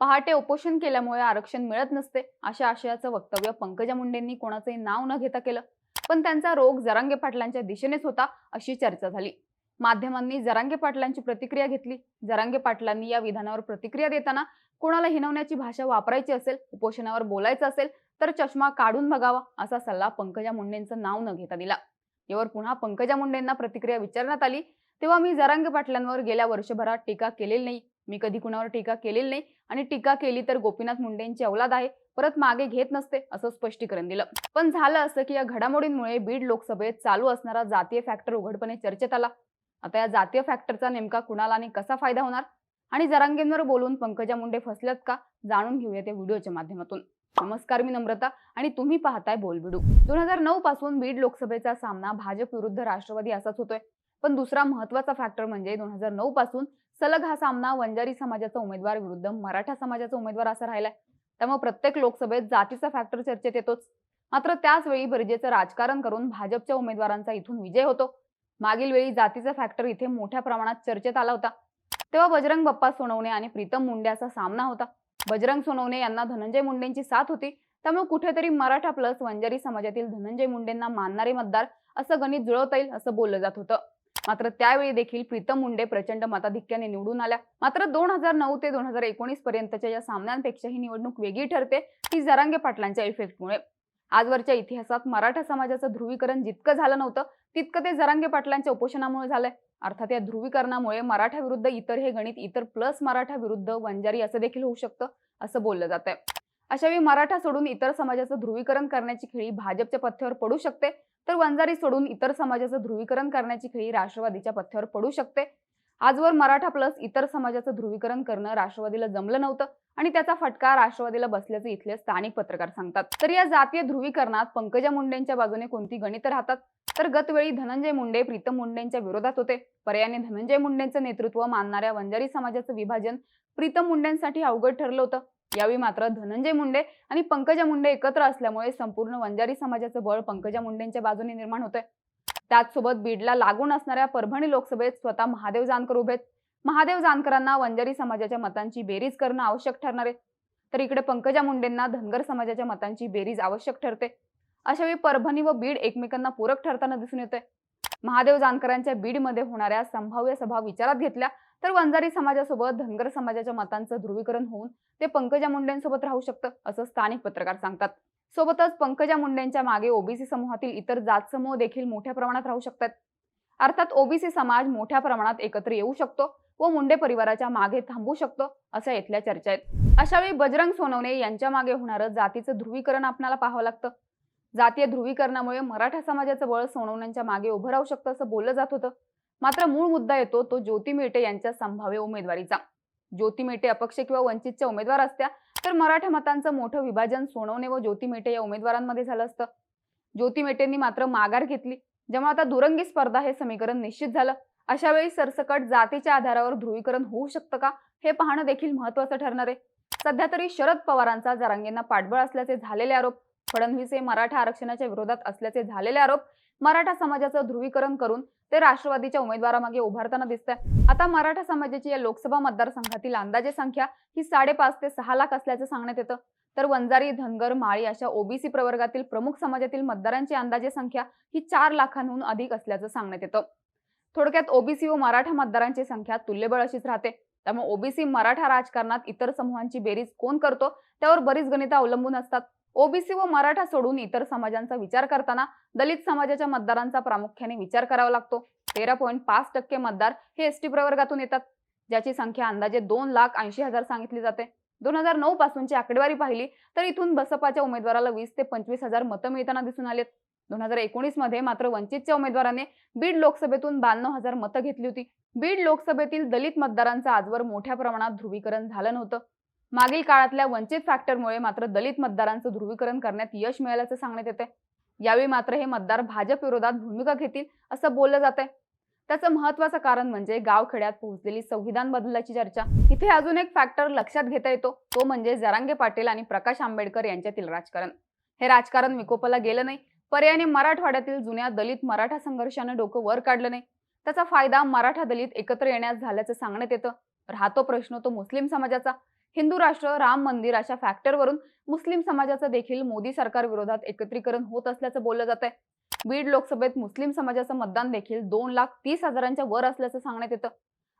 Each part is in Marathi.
पहाटे उपोषण केल्यामुळे आरक्षण मिळत नसते अशा आशयाचं वक्तव्य पंकजा मुंडेंनी कोणाचंही नाव न घेता केलं. पण त्यांचा रोग जरांगे पाटलांच्या दिशेनेच होता अशी चर्चा झाली. माध्यमांनी जरांगे पाटलांची प्रतिक्रिया घेतली. जरांगे पाटलांनी या विधानावर प्रतिक्रिया देताना कोणाला हिनवण्याची भाषा वापरायची असेल उपोषणावर बोलायचं असेल तर चष्मा काढून बघावा असा सल्ला पंकजा मुंडेंचं नाव न घेता दिला. यावर पुन्हा पंकजा मुंडेंना प्रतिक्रिया विचारण्यात आली. तेव्हा मी जरांगे पाटलांवर गेल्या वर्षभरात टीका केलेली नाही. मी कधी कुणावर टीका केलेली नाही आणि टीका केली तर गोपीनाथ मुंडेंची अवलाद आहे. परत मागे घेत नसते असं स्पष्टीकरण दिलं. पण झालं असं की या घडामोडींमुळे बीड लोकसभेत चालू असणारा जातीय फॅक्टर उघडपणे चर्चेत आला. आता या जातीय फॅक्टरचा नेमका कुणाला आणि कसा फायदा होणार? आणि जरांगेंवर बोलून पंकजा मुंडे फसल्यात का? जाणून घेऊयात या व्हिडिओच्या माध्यमातून. नमस्कार मी नम्रता आणि तुम्ही पाहताय बोलबिडू दोन हजार नऊ पासून बीड लोकसभेचा सामना भाजप विरुद्ध राष्ट्रवादी असाच होतोय. पण दुसरा महत्त्वाचा फॅक्टर म्हणजे दोन हजार नऊ पासून सलग हा सामना वंजारी समाजाचा उमेदवार विरुद्ध मराठा समाजाचा उमेदवार असा राहिलाय. त्यामुळे प्रत्येक लोकसभेत जातीचा फॅक्टर चर्चेत येतोच. मात्र त्याच वेळी बर्जेचं राजकारण करून भाजपच्या उमेदवारांचा इथून विजय होतो. मागील वेळी जातीचा फॅक्टर इथे मोठ्या प्रमाणात चर्चेत आला होता. तेव्हा बजरंग बाप्पा सोनवणे आणि प्रीतम मुंडे असा सामना होता. बजरंग सोनवणे यांना धनंजय मुंडेंची साथ होती. त्यामुळे कुठेतरी मराठा प्लस वंजारी समाजातील धनंजय मुंडेंना मानणारे मतदार असं गणित जुळवता येईल असं बोललं जात होतं. मात्र त्यावेळी देखील प्रीतम मुंडे प्रचंड मताधिक्याने निवडून आल्या. मात्र दोन हजार नऊ ते दोन हजार एकोणीस पर्यंतच्या या सामन्यांपेक्षा ही निवडणूक वेगळी ठरते ती जरांगे पाटलांच्या इफेक्टमुळे आजवरच्या इतिहासात मराठा समाजाचं ध्रुवीकरण जितकं झालं नव्हतं तितकं ते जरांगे पाटलांच्या उपोषणामुळे झालंय. अर्थात या ध्रुवीकरणामुळे मराठा विरुद्ध इतर हे गणित इतर प्लस मराठा विरुद्ध वंजारी असं देखील होऊ शकतं असं बोललं जात आहे अशावेळी मराठा सोडून इतर समाजाचं ध्रुवीकरण करण्याची खेळी भाजपच्या पथ्यावर पडू शकते. तर वंजारी सोडून इतर समाजाचं ध्रुवीकरण करण्याची खेळी राष्ट्रवादीच्या पथ्यावर पडू शकते. आजवर मराठा प्लस इतर समाजाचं ध्रुवीकरण करणं राष्ट्रवादीला जमलं नव्हतं आणि त्याचा फटका राष्ट्रवादीला बसल्याचं इथले स्थानिक पत्रकार सांगतात. तर या जातीय ध्रुवीकरणात पंकजा मुंडेंच्या बाजूने कोणती गणित राहतात? तर गतवेळी धनंजय मुंडे प्रीतम मुंडेंच्या विरोधात होते. पर्यायाने धनंजय मुंडेंचं नेतृत्व मानणाऱ्या वंजारी समाजाचं विभाजन प्रीतम मुंडेंसाठी अवघड ठरलं होतं. यावेळी मात्र धनंजय मुंडे आणि पंकजा मुंडे एकत्र असल्यामुळे संपूर्ण वंजारी समाजाचं बळ पंकजा मुंडेंच्या बाजूने निर्माण होतंय. त्याचसोबत बीडला लागून असणाऱ्या परभणी लोकसभेत स्वतः महादेव जानकर उभेत. महादेव जानकरांना वंजारी समाजाच्या मतांची बेरीज करणं आवश्यक ठरणार आहे. तर इकडे पंकजा मुंडेंना धनगर समाजाच्या मतांची बेरीज आवश्यक ठरते. अशावेळी परभणी व बीड एकमेकांना पूरक ठरताना दिसून येते महादेव जानकरांच्या बीडमध्ये होणाऱ्या संभाव्य सभा विचारात घेतल्या तर वंजारी समाजासोबत धनगर समाजाच्या मतांचं ध्रुवीकरण होऊन ते पंकजा मुंडेंसोबत राहू शकतं असं स्थानिक पत्रकार सांगतात. सोबतच पंकजा मुंडेंच्या मागे ओबीसी समूहातील इतर जात समूह देखील मोठ्या प्रमाणात राहू शकतात. अर्थात ओबीसी समाज मोठ्या प्रमाणात एकत्र येऊ शकतो व मुंडे परिवाराच्या मागे थांबू शकतो अशा इथल्या चर्चा आहेत. अशावेळी बजरंग सोनवणे यांच्या मागे होणारं जातीचं ध्रुवीकरण आपल्याला पाहावं लागतं. जातीय ध्रुवीकरणामुळे मराठा समाजाचं बळ सोनवण्यांच्या मागे उभं राहू शकतं असं बोललं जात होतं. मात्र मूळ मुद्दा येतो तो ज्योती मेटे यांच्या संभाव्य उमेदवारीचा. ज्योती मेटे अपक्ष किंवा वंचितच्या उमेदवार असत्या तर मराठा मतांचं मोठं विभाजन सोनवणे व ज्योती मेटे या उमेदवारांमध्ये झालं असतं. ज्योती मेटेंनी मात्र माघार घेतली जेव्हा आता दुरंगी स्पर्धा हे समीकरण निश्चित झालं. अशा वेळी सरसकट जातीच्या आधारावर ध्रुवीकरण होऊ शकतं का हे पाहणं देखील महत्वाचं ठरणार आहे. सध्या तरी शरद पवारांचा जरांगेंना पाठबळ असल्याचे झालेले आरोप फडणवीस हे मराठा आरक्षणाच्या विरोधात असल्याचे झालेले आरोप मराठा समाजाचं ध्रुवीकरण करून ते राष्ट्रवादीच्या उमेदवारामागे उभारताना दिसत आहे आता मराठा समाजाची या लोकसभा मतदारसंघातील अंदाजे संख्या ही साडेपाच ते सहा लाख असल्याचं सांगण्यात येतं. तर वंजारी धनगर माळी अशा ओबीसी प्रवर्गातील प्रमुख समाजातील मतदारांची अंदाजे संख्या ही चार लाखांहून अधिक असल्याचं सांगण्यात येतं. थोडक्यात ओबीसी व मराठा मतदारांची संख्या तुल्यबळ अशीच राहते. त्यामुळे ओबीसी मराठा राजकारणात इतर समूहांची बेरीज कोण करतो त्यावर बरीच गणितं अवलंबून असतात. ओबीसी व मराठा सोडून इतर समाजांचा विचार करताना दलित समाजाच्या मतदारांचा प्रामुख्याने विचार करावा लागतो. तेरा पॉईंट पाच टक्के मतदार हे एसटी प्रवर्गातून येतात ज्याची संख्या अंदाजे दोन लाख ऐंशी हजार सांगितली जाते. दोन हजार नऊ पासूनची आकडेवारी पाहिली तर इथून बसपाच्या उमेदवाराला वीस ते पंचवीस हजार मतं मिळताना दिसून आलेत. दोन हजार एकोणीसमध्ये मात्र वंचितच्या उमेदवाराने बीड लोकसभेतून ब्याण्णव हजार मतं घेतली होती. बीड लोकसभेतील दलित मतदारांचं आजवर मोठ्या प्रमाणात ध्रुवीकरण झालं नव्हतं. मागील काळातल्या वंचित फॅक्टरमुळे मात्र दलित मतदारांचं ध्रुवीकरण करण्यात यश मिळाल्याचं सांगण्यात येते यावेळी मात्र हे मतदार भाजप विरोधात भूमिका घेतील असं बोललं जात आहे त्याचं महत्वाचं कारण म्हणजे गावखेड्यात पोहोचलेली संविधान बदलाची चर्चा. इथे अजून एक फॅक्टर लक्षात घेता येतो. तो म्हणजे जरांगे पाटील आणि प्रकाश आंबेडकर यांच्यातील राजकारण. हे राजकारण विकोपाला गेलं नाही. पर्यायाने मराठवाड्यातील जुन्या दलित मराठा संघर्षानं डोकं वर काढलं नाही. त्याचा फायदा मराठा दलित एकत्र येण्यास झाल्याचं सांगण्यात येतं. राहतो प्रश्न तो मुस्लिम समाजाचा. हिंदू राष्ट्र राम मंदिर अशा फॅक्टरवरून मुस्लिम समाजाचं देखील मोदी सरकार विरोधात एकत्रीकरण होत असल्याचं बोललं जात आहे बीड लोकसभेत मुस्लिम समाजाचं मतदान देखील दोन लाख तीस हजारांच्या वर असल्याचं सांगण्यात येतं.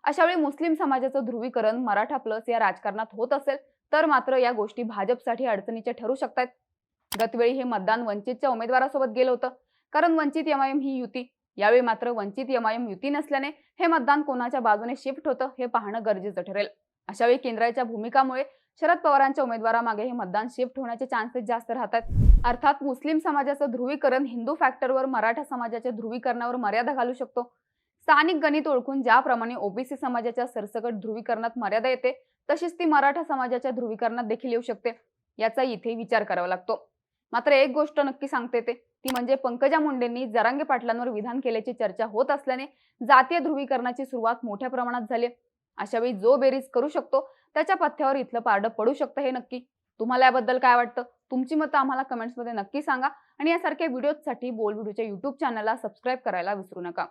अशावेळी मुस्लिम समाजाचं ध्रुवीकरण मराठा प्लस या राजकारणात होत असेल तर मात्र या गोष्टी भाजपसाठी अडचणीच्या ठरू शकतात गतवेळी हे मतदान वंचितच्या उमेदवारासोबत गेलं होतं. कारण वंचित एमआयएम ही युती. यावेळी मात्र वंचित एमआयएम युती नसल्याने हे मतदान कोणाच्या बाजूने शिफ्ट होतं हे पाहणं गरजेचं ठरेल. अशावेळी केंद्राच्या भूमिकामुळे शरद पवारांच्या उमेदवारामागे हे मतदान शिफ्ट होण्याचे चान्सेस जास्त राहतात. अर्थात मुस्लिम समाजाचं ध्रुवीकरण हिंदू फॅक्टरवर मराठा समाजाच्या ध्रुवीकरणावर मर्यादा घालू शकतो. स्थानिक गणित ओळखून ज्याप्रमाणे ओबीसी समाजाच्या सरसकट ध्रुवीकरणात मर्यादा येते तशीच ती मराठा समाजाच्या ध्रुवीकरणात देखील येऊ शकते. याचा इथे विचार करावा लागतो. मात्र एक गोष्ट नक्की सांगते ते. ती म्हणजे पंकजा मुंडेंनी जरांगे पाटलांवर विधान केल्याची चर्चा होत असल्याने जातीय ध्रुवीकरणाची सुरुवात मोठ्या प्रमाणात झाली अशावेळी जो बेरीज करू शकतो त्याच्या पथ्यावर इथलं पारडं पडू शकतं हे नक्की. तुम्हाला याबद्दल काय वाटतं? तुमची मतं आम्हाला कमेंट्समध्ये नक्की सांगा. आणि यासारख्या व्हिडिओजसाठी बोल व्हिडिओच्या युट्यूब चॅनलला सबस्क्राईब करायला विसरू नका.